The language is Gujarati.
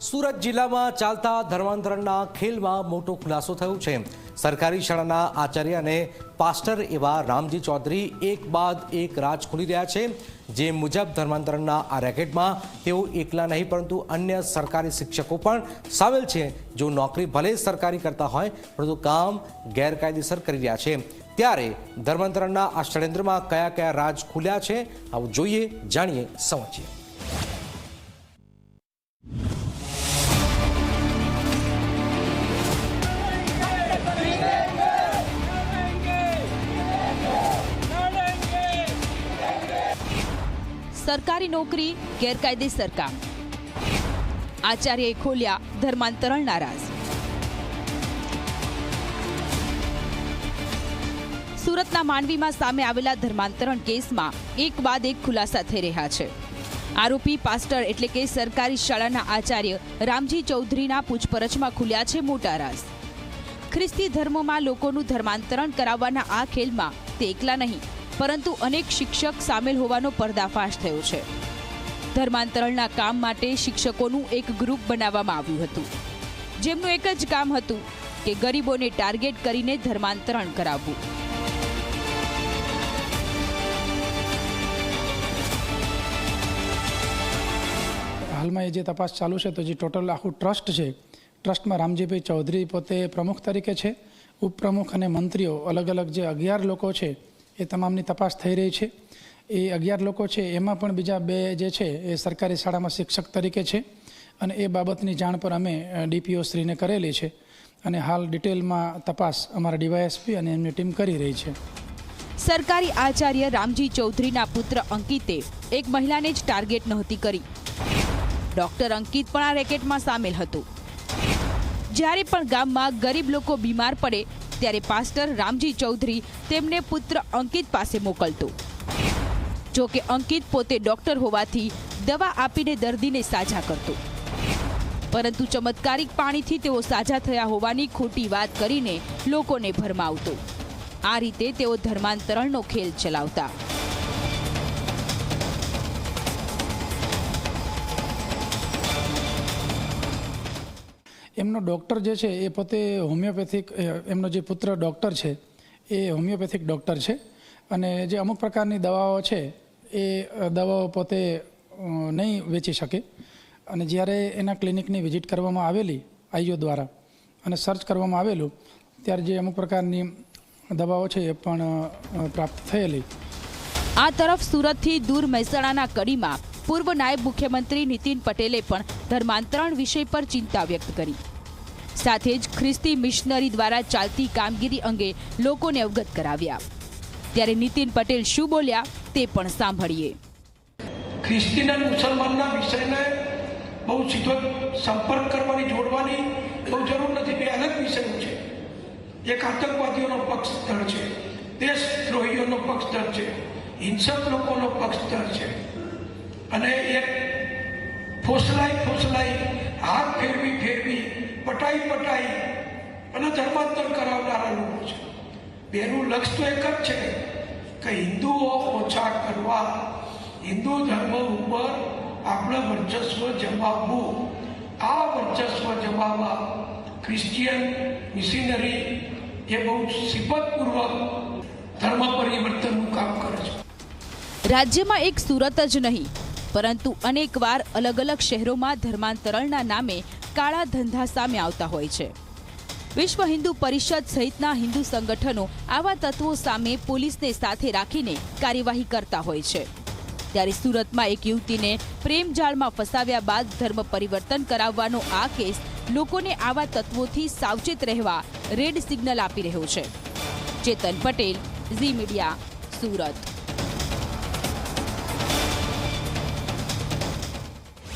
સુરત જિલ્લામાં ચાલતા ધર્માંતરણના ખેલમાં મોટો ખુલાસો થયો છે. સરકારી શાળાના આચાર્ય અને પાસ્ટર એવા રામજી ચૌધરી એક બાદ એક રાજ ખુલી રહ્યા છે. જે મુજબ ધર્માંતરણના આ રેકેટમાં તેઓ એકલા નહીં, પરંતુ અન્ય સરકારી શિક્ષકો પણ સામેલ છે. જો નોકરી ભલે સરકારી કરતા હોય, પરંતુ કામ ગેરકાયદેસર કરી રહ્યા છે. ત્યારે ધર્માંતરણના આ ષડયંત્રમાં કયા કયા રાજ ખુલ્યા છે, આવું જોઈએ, જાણીએ, સમજીએ. સરકારી નોકરી, ગેરકાયદેસર કામ. આચાર્યએ ખોલ્યા ધર્માંતરણના રાજ સુરતના માંડવીમાં સામે આવેલા ધર્માંતરણ કેસમાં એક બાદ એક ખુલાસા થઈ રહ્યા છે. આરોપી પાસ્ટર એટલે કે સરકારી શાળાના આચાર્ય રામજી ચૌધરીના પૂછપરછમાં ખુલ્યા છે મોટા રાસ ખ્રિસ્તી ધર્મમાં લોકોનું ધર્માંતરણ કરાવવાના આ ખેલમાં તે એકલા નહીં. પરંતુ અનેક શિક્ષક સામેલ હોવાનો પર્દાફાશ થયો છે. ધર્માંતરણના કામ માટે શિક્ષકોનું એક ગ્રુપ બનાવવામાં આવ્યું હતું. જેમનું એક જ કામ હતું કે ગરીબોને ટાર્ગેટ કરીને ધર્માંતરણ કરાવવું. હાલમાં એ જે તપાસ ચાલુ છે, તો જે ટોટલ આખું ટ્રસ્ટ છે, ટ્રસ્ટમાં રામજીભાઈ ચૌધરી પોતે પ્રમુખ તરીકે છે. ઉપપ્રમુખ અને મંત્રીઓ અલગ અલગ જે અગિયાર લોકો છે એ તમામની તપાસ થઈ રહી છે. એ અગિયાર લોકો છે, એમાં પણ બીજા બે જે છે, એ સરકારી શાળામાં શિક્ષક તરીકે છે અને એ બાબતની જાણ પર અમે ડીપીઓ શ્રીને કરેલી છે અને હાલ ડિટેલમાં તપાસ અમારા ડીવાયએસપી અને એમની ટીમ કરી રહી છે. સરકારી આચાર્ય રામજી ચૌધરીના પુત્ર અંકિતે એક મહિલાને જ ટાર્ગેટ નહોતી કરી. ડોક્ટર અંકિત પણ આ રેકેટમાં સામેલ હતું. જ્યારે પણ ગામમાં ગરીબ લોકો બીમાર પડે ત્યારે પાસ્ટર રામજી ચૌધરી તેમને પુત્ર અંકિત પાસે મોકલતો. જો કે અંકિત પોતે ડોક્ટર હોવાથી દવા આપીને દર્દીને સાજા કરતો. પરંતુ ચમત્કારિક પાણીથી તેઓ સાજા થયા હોવાની ખોટી વાત કરીને લોકોને ભરમાવતો. આ રીતે તેઓ ધર્માંતરણનો ખેલ ચલાવતા. એમનો ડૉક્ટર જે છે, એ પોતે હોમિયોપેથિક એમનો જે પુત્ર ડૉક્ટર છે, એ હોમિયોપેથિક ડૉક્ટર છે. અને જે અમુક પ્રકારની દવાઓ છે, એ દવાઓ પોતે નહીં વેચી શકે. અને જ્યારે એના ક્લિનિકની વિઝિટ કરવામાં આવેલી, આઈઓ દ્વારા, અને સર્ચ કરવામાં આવેલું, ત્યારે જે અમુક પ્રકારની દવાઓ છે, એ પણ પ્રાપ્ત થયેલી. આ તરફ સુરતથી દૂર મહેસાણાના કડીમાં પૂર્વ નાયબ મુખ્યમંત્રી નીતિન પટેલે પણ ધર્માંતરણ વિષય પર ચિંતા વ્યક્ત કરી. સાથે જ ખ્રિસ્તી મિશનરી દ્વારા ચાલતી કામગીરી અંગે લોકોને અવગત કરાવ્યા. ત્યારે નીતિન પટેલ શું બોલ્યા તે પણ સાંભળીએ. ખ્રિસ્તીન મુસલમાનના વિષયને બહુ સીધો સંપર્ક કરવાની, જોડવાની બહુ જરૂર નથી. બે અલગ વિષયો છે. એક આતંકવાદીઓનો પક્ષધર છે. દેશદ્રોહીઓનો પક્ષધર છે. હિંસક લોકોનો પક્ષધર છે. અને એક ફોસલાઈ ફોસલાઈ હાથ ફેરવી ફેરવી, પટાઈ પટાઈ અને ધર્માંતર કરાવનારા લોકો છે. બેનું લક્ષ્ય તો એક જ છે કે હિન્દુઓ ઓછા કરવા, હિન્દુ ધર્મ ઉપર આપણે વર્ચસ્વ જમાવવું. આ વર્ચસ્વ જમાવવા ક્રિશ્ચિયન મિશનરી એ બહુ સિબતપૂર્વક ધર્મ પરિવર્તનનું કામ કરે છે. રાજ્યમાં એક સુરત જ નહીં પરંતુ અનેકવાર અલગ અલગ શહેરોમાં ધર્માંતરણના નામે કાળા ધંધા સામે આવતા હોય છે. વિશ્વ હિન્દુ પરિષદ સહિતના હિન્દુ સંગઠનો આવા તત્વો સામે પોલીસને સાથે રાખીને કાર્યવાહી કરતા હોય છે. ત્યારે સુરતમાં એક યુવતીને પ્રેમ જાળમાં ફસાવ્યા બાદ ધર્મ પરિવર્તન કરાવવાનો આ કેસ લોકોને આવા તત્વોથી સાવચેત રહેવા રેડ સિગ્નલ આપી રહ્યો છે. Chetan Patel, Zee Media, Surat.